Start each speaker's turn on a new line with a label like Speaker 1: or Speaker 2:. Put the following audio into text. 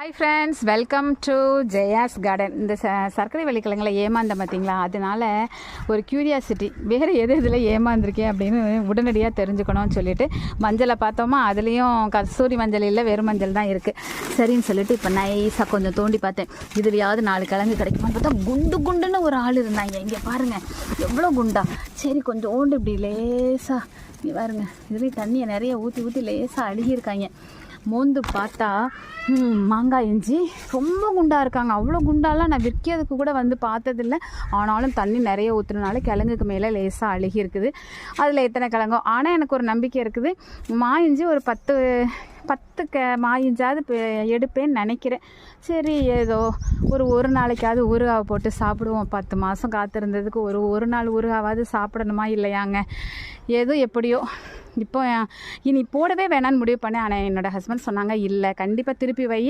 Speaker 1: Hi friends welcome to Jaya's garden இந்த ச சர்க்கரை வள்ளிக்கிழங்குல ஏமாந்தேன் பார்த்தீங்களா? அதனால ஒரு க்யூரியாசிட்டி வேறு எது இதில் ஏமாந்துருக்கேன் அப்படின்னு உடனடியாக தெரிஞ்சுக்கணும்னு சொல்லிட்டு மஞ்சளை பார்த்தோமா? அதுலேயும் கஸ்தூரி மஞ்சள் இல்லை வெறும் மஞ்சள் தான் இருக்குது சரின்னு சொல்லிட்டு இப்போ நைஸாக கொஞ்சம் தோண்டி பார்த்தேன். இதுலையாவது நாலு கிழங்கு கிடைக்குமான்னு பார்த்தா குண்டு குண்டுன்னு ஒரு ஆள் இருந்தாங்க. இங்கே பாருங்கள் எவ்வளோ குண்டா? சரி கொஞ்சம் ஓண்டு இப்படி லேசாக நீ பாருங்க. இதுலேயும் தண்ணியை நிறைய ஊற்றி ஊற்றி லேசாக அழுகியிருக்காங்க. மோந்து பார்த்தா மாங்காய் இஞ்சி. ரொம்ப குண்டாக இருக்காங்க. அவ்வளோ குண்டாலாம் நான் விற்கிறதுக்கு கூட வந்து பார்த்ததில்ல. ஆனாலும் தண்ணி நிறைய ஊற்றுனால கிழங்குக்கு மேலே லேசாக அழுகி இருக்குது அதில் எத்தனை கிழங்கோ? ஆனால் எனக்கு ஒரு நம்பிக்கை இருக்குது. மா இஞ்சி ஒரு பத்து பத்து க மா இஞ்சாவது எடுப்பேன்னு நினைக்கிறேன். சரி ஏதோ ஒரு ஒரு நாளைக்காவது ஊறுகாவை போட்டு சாப்பிடுவோம். பத்து மாதம் காத்திருந்ததுக்கு ஒரு ஒரு நாள் ஊறுகாவாவது சாப்பிடணுமா இல்லையாங்க? ஏதோ எப்படியோ இப்போ இனி போடவே வேணான்னு முடிவு பண்ணேன். ஆனால் என்னோட ஹஸ்பண்ட் சொன்னாங்க இல்லை கண்டிப்பாக திருப்பி வை.